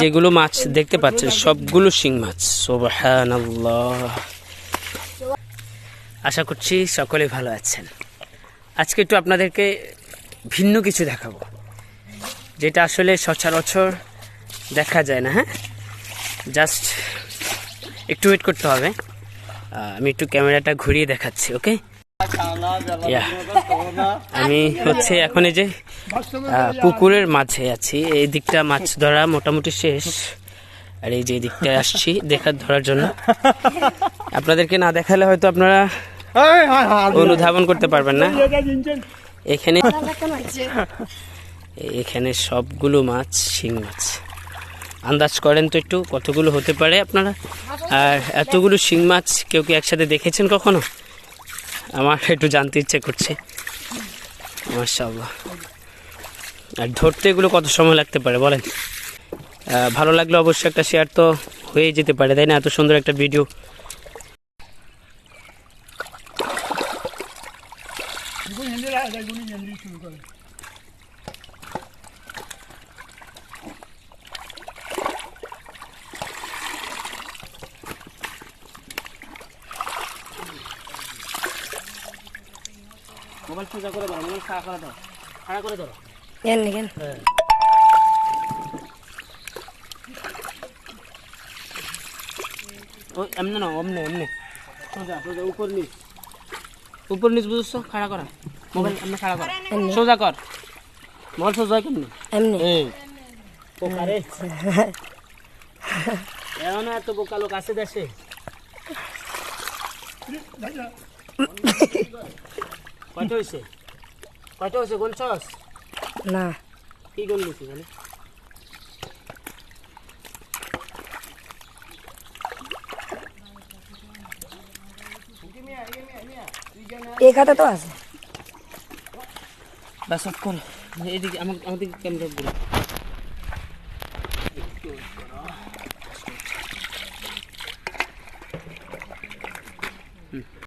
যেগুলো মাছ দেখতে পাচ্ছেন, সবগুলো শিং মাছ। সুবহানাল্লাহ। আশা করছি সকলে ভালো আছেন। আজকে একটু আপনাদেরকে ভিন্ন কিছু দেখাবো, যেটা আসলে সচরাচর দেখা যায় না হ্যাঁ? জাস্ট একটু ওয়েট করতে হবে। আমি একটু ক্যামেরাটা ঘুরিয়ে দেখাচ্ছি ওকে আমি হচ্ছে এখন এই যে পুকুরের মাঝে আছি। এই দিকটা মাছ ধরা মোটামুটি শেষ। আর এই যে এই দিকটায় আসছি দেখার ধরার জন্য। আপনাদেরকে না দেখালে হয়তো আপনারা অনুধাবন করতে পারবেন না। এখানে এখানে সবগুলো মাছ শিং মাছ। আন্দাজ করেন তো একটু কতগুলো হতে পারে আপনারা? আর এতগুলো শিং মাছ কেউ কি একসাথে দেখেছেন কখনো? আমার একটু জানতে ইচ্ছে করছে। মার্শাল্লাহ আর ধরতে এগুলো কত সময় লাগতে পারে বলেন? ভালো লাগলে অবশ্যই একটা শেয়ার তো হয়ে যেতে পারে, তাই না? এত সুন্দর একটা ভিডিও মোবাইল সোজা করে ধরো মোবাইল খাড়া করে ধরো খাড়া করে ধরো। কেন কেন ও এমনি না অমনে এমনি। সোজা সোজা উপর নিচ। উপর নিচ বুঝছ? খাড়া করা। মোবাইল এমনি খাড়া কর। এমনি। সোজা কর। মোবাইল সোজা কেমনি? এমনি। এই। বোকা রে। এত বোকা লোক আছে দেশে। কয়টা হয়েছে কয়টা হয়েছে গুনছস না। কি গুনলি তুই মানে? এই খাতা তো আছে। বাস কর এদিকে আমাদের ক্যামেরা ঘুরে